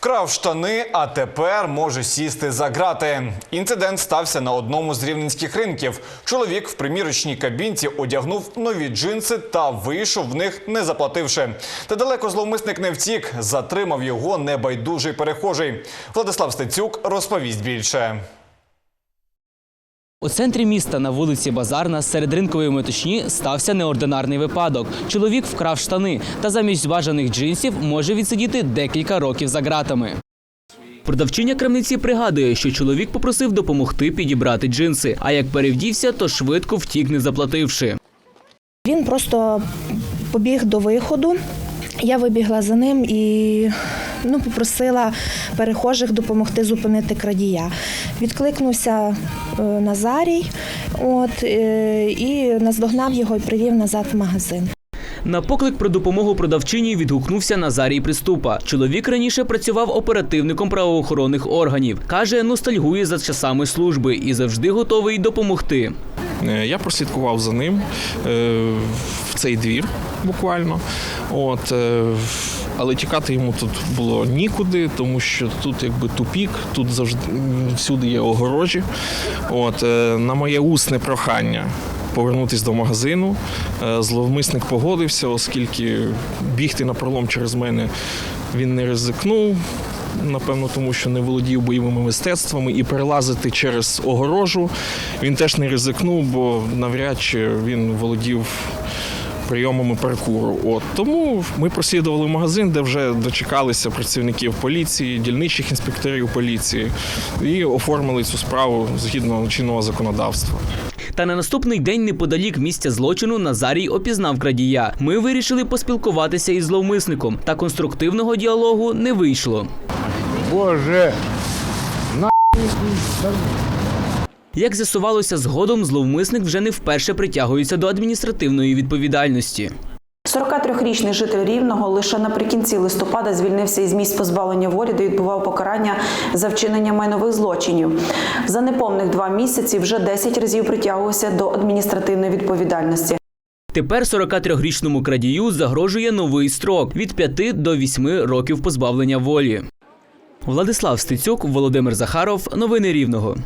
Вкрав штани, а тепер може сісти за грати. Інцидент стався на одному з рівненських ринків. Чоловік в примірочній кабінці одягнув нові джинси та вийшов в них, не заплативши. Та далеко зловмисник не втік. Затримав його небайдужий перехожий. Владислав Стецюк розповість більше. У центрі міста на вулиці Базарна серед ринкової метушні стався неординарний випадок. Чоловік вкрав штани та замість бажаних джинсів може відсидіти декілька років за ґратами. Продавчиня крамниці пригадує, що чоловік попросив допомогти підібрати джинси, а як перевдівся, то швидко втік, не заплативши. Він просто побіг до виходу. Я вибігла за ним і ну, попросила перехожих допомогти зупинити крадія. Відкликнувся е, Назарій от, е, і наздогнав його і привів назад в магазин. На поклик про допомогу продавчині відгукнувся Назарій Приступа. Чоловік раніше працював оперативником правоохоронних органів. Каже, ностальгує за часами служби і завжди готовий допомогти. Е, Я прослідкував за ним е, в цей двір буквально. От, е, але тікати йому тут було нікуди, тому що тут якби тупік, тут завжди всюди є огорожі. От, на моє усне прохання. Повернутися до магазину. Зловмисник погодився, оскільки бігти на пролом через мене він не ризикнув. Напевно, тому що не володів бойовими мистецтвами і перелазити через огорожу він теж не ризикнув, бо навряд чи він володів прийомами паркуру. От тому ми прослідували магазин, де вже дочекалися працівників поліції, дільничих інспекторів поліції і оформили цю справу згідно чинного законодавства. Та на наступний день неподалік місця злочину Назарій опізнав крадія. Ми вирішили поспілкуватися із зловмисником, та конструктивного діалогу не вийшло. Боже, Як з'ясувалося згодом, зловмисник вже не вперше притягується до адміністративної відповідальності. 43-річний житель Рівного лише наприкінці листопада звільнився із місць позбавлення волі, де відбував покарання за вчинення майнових злочинів. За неповних два місяці вже 10 разів притягувався до адміністративної відповідальності. Тепер 43-річному крадію загрожує новий строк від 5 до 8 років позбавлення волі. Владислав Стецюк, Володимир Захаров. Новини Рівного.